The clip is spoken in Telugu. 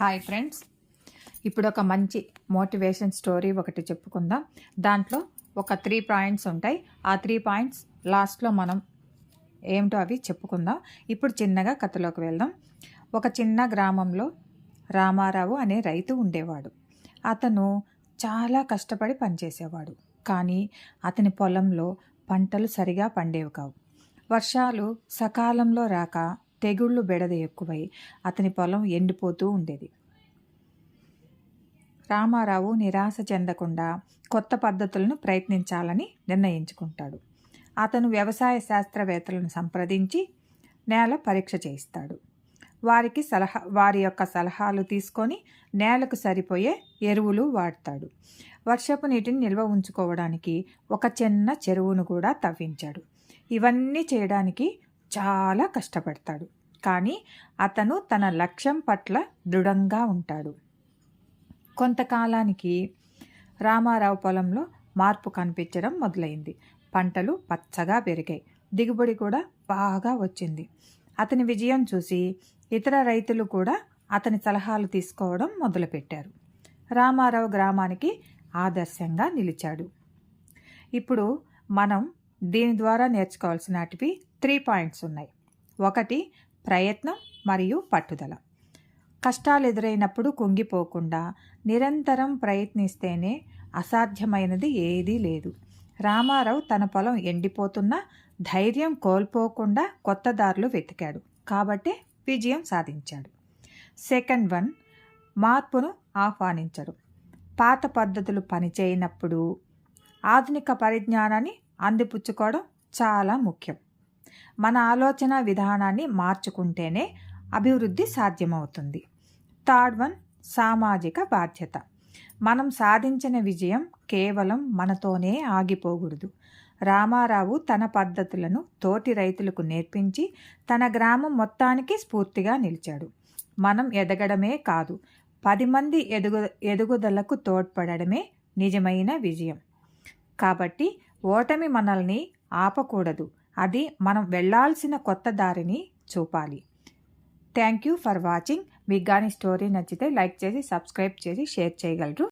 హాయ్ ఫ్రెండ్స్ ఇప్పుడు ఒక మంచి మోటివేషన్ స్టోరీ ఒకటి చెప్పుకుందాం. దాంట్లో ఒక త్రీ పాయింట్స్ ఉంటాయి. ఆ త్రీ పాయింట్స్ లాస్ట్లో మనం ఏమిటో అవి చెప్పుకుందాం. ఇప్పుడు చిన్నగా కథలోకి వెళ్దాం. ఒక చిన్న గ్రామంలో రామారావు అనే రైతు ఉండేవాడు. అతను చాలా కష్టపడి పనిచేసేవాడు. కానీ అతని పొలంలో పంటలు సరిగా పండేవి కావు. వర్షాలు సకాలంలో రాక తెగుళ్ళు బెడద ఎక్కువై అతని పొలం ఎండిపోతూ ఉండేది. రామారావు నిరాశ చెందకుండా కొత్త పద్ధతులను ప్రయత్నించాలని నిర్ణయించుకుంటాడు. అతను వ్యవసాయ శాస్త్రవేత్తలను సంప్రదించి నేల పరీక్ష చేయిస్తాడు. వారికి సలహా వారి యొక్క సలహాలు తీసుకొని నేలకు సరిపోయే ఎరువులు వాడతాడు. వర్షపు నీటిని నిల్వ ఉంచుకోవడానికి ఒక చిన్న చెరువును కూడా తవ్వించాడు. ఇవన్నీ చేయడానికి చాలా కష్టపడతాడు. కానీ అతను తన లక్ష్యం పట్ల దృఢంగా ఉంటాడు. కొంతకాలానికి రామారావు పొలంలో మార్పు కనిపించడం మొదలైంది. పంటలు పచ్చగా పెరిగాయి. దిగుబడి కూడా బాగా వచ్చింది. అతని విజయం చూసి ఇతర రైతులు కూడా అతని సలహాలు తీసుకోవడం మొదలుపెట్టారు. రామారావు గ్రామానికి ఆదర్శంగా నిలిచాడు. ఇప్పుడు మనం దీని ద్వారా నేర్చుకోవాల్సినటివి త్రీ పాయింట్స్ ఉన్నాయి. ఒకటి ప్రయత్నం మరియు పట్టుదల. కష్టాలు ఎదురైనప్పుడు కుంగిపోకుండా నిరంతరం ప్రయత్నిస్తేనే అసాధ్యమైనది ఏదీ లేదు. రామారావు తన పొలం ఎండిపోతున్నా ధైర్యం కోల్పోకుండా కొత్త దారులు వెతికాడు. కాబట్టి విజయం సాధించాడు. సెకండ్ వన్ మార్పును ఆహ్వానించడు. పాత పద్ధతులు పనిచేయనప్పుడు ఆధునిక పరిజ్ఞానాన్ని అందిపుచ్చుకోవడం చాలా ముఖ్యం. మన ఆలోచన విధానాన్ని మార్చుకుంటేనే అభివృద్ధి సాధ్యమవుతుంది. థర్డ్ వన్ సామాజిక బాధ్యత. మనం సాధించిన విజయం కేవలం మనతోనే ఆగిపోకూడదు. రామారావు తన పద్ధతులను తోటి రైతులకు నేర్పించి తన గ్రామం మొత్తానికి స్ఫూర్తిగా నిలిచాడు. మనం ఎదగడమే కాదు పది మంది ఎదుగు ఎదుగుదలకు తోడ్పడమే నిజమైన విజయం. కాబట్టి ఓటమి మనల్ని ఆపకూడదు. అది మనం వెళ్ళాల్సిన కొత్త దారిని చూపాలి. థ్యాంక్ యూ ఫర్ వాచింగ్ మీకు కానీ స్టోరీ నచ్చితే లైక్ చేసి సబ్స్క్రైబ్ చేసి షేర్ చేయగలరు.